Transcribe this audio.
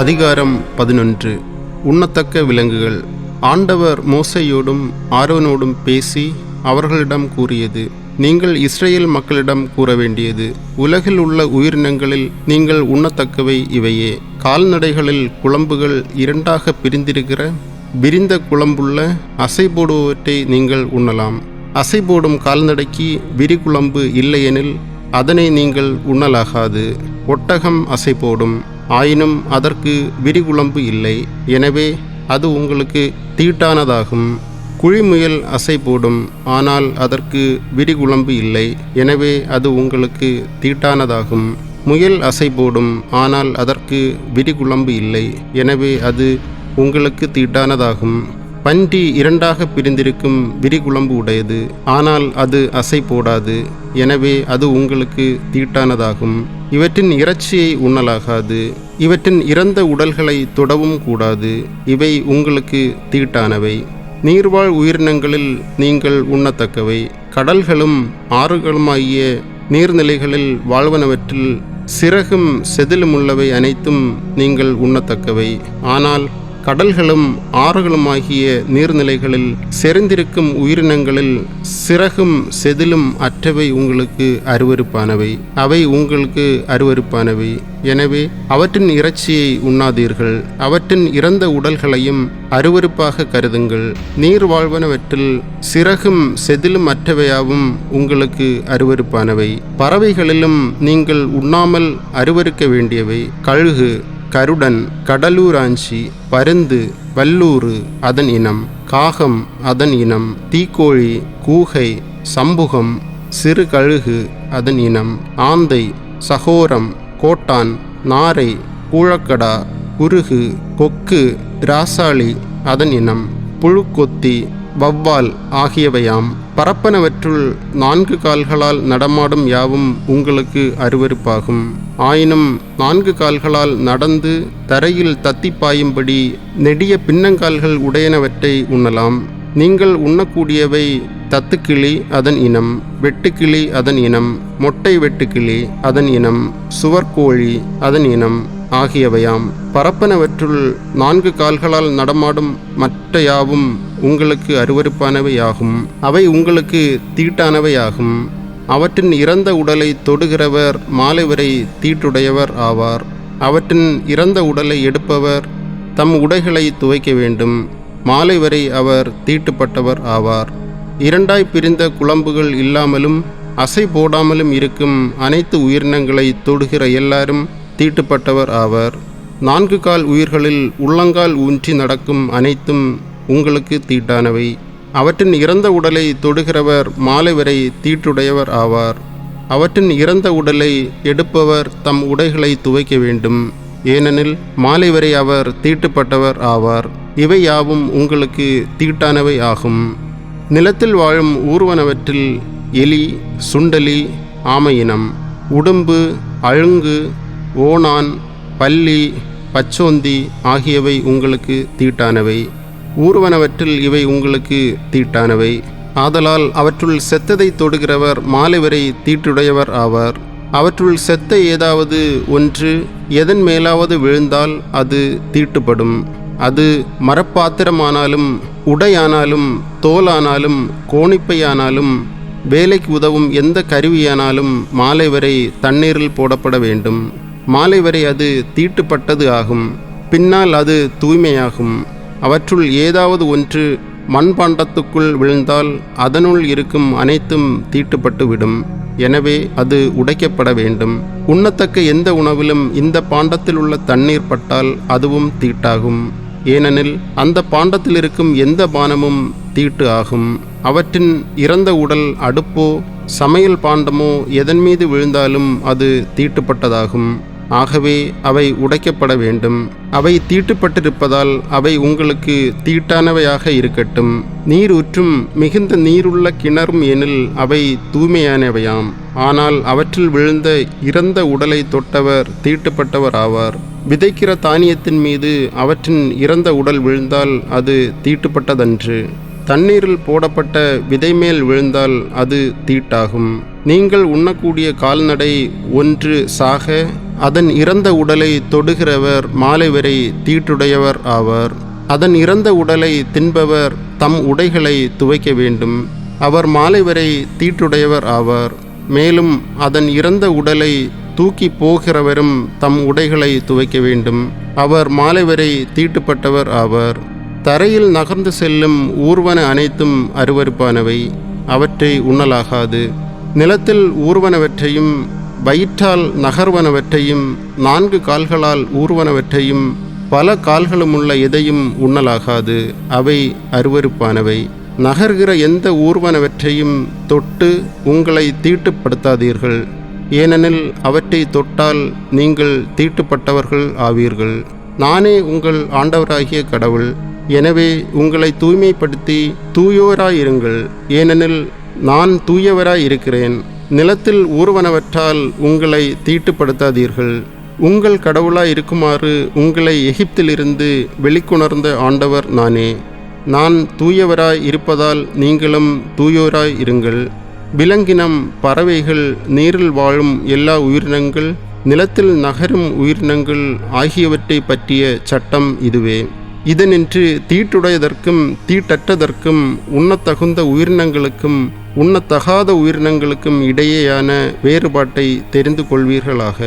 அதிகாரம் பதினொன்று. உண்ணத்தக்க விலங்குகள். ஆண்டவர் மோசையோடும் ஆரோனோடும் பேசி அவர்களிடம் கூறியது நீங்கள் இஸ்ரேல் மக்களிடம் கூற வேண்டியது உலகில் உள்ள உயிரினங்களில் நீங்கள் உண்ணத்தக்கவை இவையே. கால்நடைகளில் குழம்புகள் இரண்டாக பிரிந்திருக்கிற விரிந்த குழம்புள்ள அசை போடுபவற்றை நீங்கள் உண்ணலாம். அசை போடும் கால்நடைக்கு விரிகுழம்பு இல்லையெனில் அதனை நீங்கள் உண்ணலாகாது. ஒட்டகம் அசை போடும் ஆயினும் அதற்கு விரிகுழம்பு இல்லை. எனவே அது உங்களுக்கு தீட்டானதாகும். குழிமுயல் அசை போடும். ஆனால் அதற்கு விரிகுழம்பு இல்லை. எனவே அது உங்களுக்கு தீட்டானதாகும். முயல் அசை போடும். ஆனால் அதற்கு விரிகுழம்பு இல்லை. எனவே அது உங்களுக்கு தீட்டானதாகும். பன்றி இரண்டாக பிரிந்திருக்கும் விரிகுழம்பு உடையது. ஆனால் அது அசை போடாது. எனவே அது உங்களுக்கு தீட்டானதாகும். இவற்றின் இறைச்சியை உண்ணலாகாது. இவற்றின் இறந்த உடல்களை தொடவும் கூடாது. இவை உங்களுக்கு தீட்டானவை. நீர்வாழ் உயிரினங்களில் நீங்கள் உண்ணத்தக்கவை. கடல்களும் ஆறுகளுமாகிய நீர்நிலைகளில் வாழ்வனவற்றில் சிறகும் செதிலுமுள்ளவை அனைத்தும் நீங்கள் உண்ணத்தக்கவை. ஆனால் கடல்களும் ஆறுகளும் ஆகிய நீர்நிலைகளில் செறிந்திருக்கும் உயிரினங்களில் சிறகும் செதிலும் அற்றவை உங்களுக்கு அருவருப்பானவை. அவை உங்களுக்கு அருவருப்பானவை. எனவே அவற்றின் இறைச்சியை உண்ணாதீர்கள். அவற்றின் இறந்த உடல்களையும் அருவருப்பாக கருதுங்கள். நீர் வாழ்வனவற்றில் சிறகும் செதிலும் அற்றவையாவும் உங்களுக்கு அருவருப்பானவை. பறவைகளிலும் நீங்கள் உண்ணாமல் அருவருக்க வேண்டியவை. கழுகு கருடன் கடலூராஞ்சி பருந்து வல்லூறு அதன் இனம் காகம் அதன் இனம் தீக்கோழி கூகை சம்புகம் சிறு கழுகு அதன் இனம் ஆந்தை சகோரம் கோட்டான் நாரை கூழக்கடா குருகு கொக்கு ராசாளி அதன் இனம் புழுக்கொத்தி வவ்வால் ஆகியவையாம். பரப்பனவற்றுள் நான்கு கால்களால் நடமாடும் யாவும் உங்களுக்கு அருவருப்பாகும். ஆயினும் நான்கு கால்களால் நடந்து தரையில் தத்தி பாயும்படி நெடிய பின்னங்கால்கள் உடையனவற்றை உண்ணலாம். நீங்கள் உண்ணக்கூடியவை தத்துக்கிளி அதன் இனம் வெட்டுக்கிளி அதன் இனம் மொட்டை வெட்டுக்கிளி அதன் இனம் சுவர்கோழி அதன் இனம் ஆகியவையாம். பரப்பனவற்றுள் நான்கு கால்களால் நடமாடும் மற்ற யாவும் உங்களுக்கு அருவருப்பானவையாகும். அவை உங்களுக்கு தீட்டானவையாகும். அவற்றின் இறந்த உடலை தொடுகிறவர் மாலை வரை தீட்டுடையவர் ஆவார். அவற்றின் இறந்த உடலை எடுப்பவர் தம் உடைகளை துவைக்க வேண்டும். மாலை வரை அவர் தீட்டுப்பட்டவர் ஆவார். இரண்டாய் பிரிந்த குழம்புகள் இல்லாமலும் அசை போடாமலும் இருக்கும் அனைத்து உயிரினங்களை தொடுகிற எல்லாரும் தீட்டுப்பட்டவர் ஆவர். நான்கு கால் உயிர்களில் உள்ளங்கால் ஊன்றி நடக்கும் அனைத்தும் உங்களுக்கு தீட்டானவை. அவற்றின் இறந்த உடலை தொடுகிறவர் மாலை வரை தீட்டுடையவர் ஆவார். அவற்றின் இறந்த உடலை எடுப்பவர் தம் உடைகளை துவைக்க வேண்டும். ஏனெனில் மாலை வரை அவர் தீட்டுப்பட்டவர் ஆவார். இவை யாவும் உங்களுக்கு தீட்டானவை ஆகும். நிலத்தில் வாழும் ஊர்வனவற்றில் எலி சுண்டலி ஆமையினம் உடும்பு அழுங்கு ஓணான் பல்லி பச்சோந்தி ஆகியவை உங்களுக்கு தீட்டானவை. ஊர்வனவற்றில் இவை உங்களுக்கு தீட்டானவை. ஆதலால் அவற்றுள் செத்ததை தொடுகிறவர் மாலை வரை தீட்டுடையவர் ஆவார். அவற்றுள் செத்த ஏதாவது ஒன்று எதன் மேலாவது விழுந்தால் அது தீட்டுப்படும். அது மரப்பாத்திரமானாலும் உடையானாலும் தோலானாலும் கோணிப்பையானாலும் வேலைக்கு உதவும் எந்த கருவியானாலும் மாலை வரை தண்ணீரில் போடப்பட வேண்டும். மாலை வரை அது தீட்டுப்பட்டது ஆகும். பின்னால் அது தூய்மையாகும். அவற்றுள் ஏதாவது ஒன்று மண்பாண்டத்துக்குள் விழுந்தால் அதனுள் இருக்கும் அனைத்தும் தீட்டுப்பட்டுவிடும். எனவே அது உடைக்கப்பட வேண்டும். உண்ணத்தக்க எந்த உணவிலும் இந்த பாண்டத்தில் உள்ள தண்ணீர் பட்டால் அதுவும் தீட்டாகும். ஏனெனில் அந்த பாண்டத்தில் இருக்கும் எந்த பானமும் தீட்டு ஆகும். அவற்றின் இறந்த உடல் அடுப்போ சமையல் பாண்டமோ எதன் மீது விழுந்தாலும் அது தீட்டுப்பட்டதாகும். ஆகவே அவை உடைக்கப்பட வேண்டும். அவை தீட்டுப்பட்டிருப்பதால் அவை உங்களுக்கு தீட்டானவையாக இருக்கட்டும். நீர் ஊற்றும் மிகுந்த நீருள்ள கிணறும் எனில் அவை தூய்மையானவையாம். ஆனால் அவற்றில் விழுந்த இறந்த உடலை தொட்டவர் தீட்டுப்பட்டவர் ஆவார் விதைக்கிற தானியத்தின் மீது அவற்றின் இறந்த உடல் விழுந்தால் அது தீட்டுப்பட்டதன்று. தண்ணீரில் போடப்பட்ட விதை மேல் விழுந்தால் அது தீட்டாகும். நீங்கள் உண்ணக்கூடிய கால்நடை ஒன்று சாக அதன் இறந்த உடலை தொடுகிறவர் மாலை வரை தீட்டுடையவர் ஆவர். அதன் இறந்த உடலை தின்பவர் தம் உடைகளை துவைக்க வேண்டும். அவர் மாலை வரை தீட்டுடையவர் ஆவார். மேலும் அதன் இறந்த உடலை தூக்கி போகிறவரும் தம் உடைகளை துவைக்க வேண்டும். அவர் மாலை வரை தீட்டுப்பட்டவர் ஆவார். தரையில் நகர்ந்து செல்லும் ஊர்வன அனைத்தும் அருவருப்பானவை. அவற்றை உண்ணலாகாது. நிலத்தில் ஊர்வனவற்றையும் வயிற்றால் நகர்வனவற்றையும் நான்கு கால்களால் ஊர்வனவற்றையும் பல கால்களுமுள்ள எதையும் உண்ணலாகாது. அவை அருவருப்பானவை. நகர்கிற எந்த ஊர்வனவற்றையும் தொட்டு உங்களை தீட்டுப்படுத்தாதீர்கள். ஏனெனில் அவற்றை தொட்டால் நீங்கள் தீட்டுப்பட்டவர்கள் ஆவீர்கள். நானே உங்கள் ஆண்டவராகிய கடவுள். எனவே உங்களை தூய்மைப்படுத்தி தூயோராயிருங்கள். ஏனெனில் நான் தூயவராய் இருக்கிறேன் நிலத்தில் ஊர்வனவற்றால் உங்களை தீட்டுப்படுத்தாதீர்கள். உங்கள் கடவுளாய் இருக்குமாறு உங்களை எகிப்திலிருந்து வெளிக்கொணர்ந்த ஆண்டவர் நானே. நான் தூயவராய் இருப்பதால் நீங்களும் தூயோராய் இருங்கள். விலங்கினம் பறவைகள் நீரில் வாழும் எல்லா உயிரினங்கள் நிலத்தில் நகரும் உயிரினங்கள் ஆகியவற்றை பற்றிய சட்டம் இதுவே. இதனின்று தீட்டுடையதற்கும் தீட்டற்றதற்கும் உண்ணத்தகுந்த உயிரினங்களுக்கும் உண்ணத்தகாத உயிரினங்களுக்கும் இடையேயான வேறுபாட்டை தெரிந்து கொள்வீர்களாக.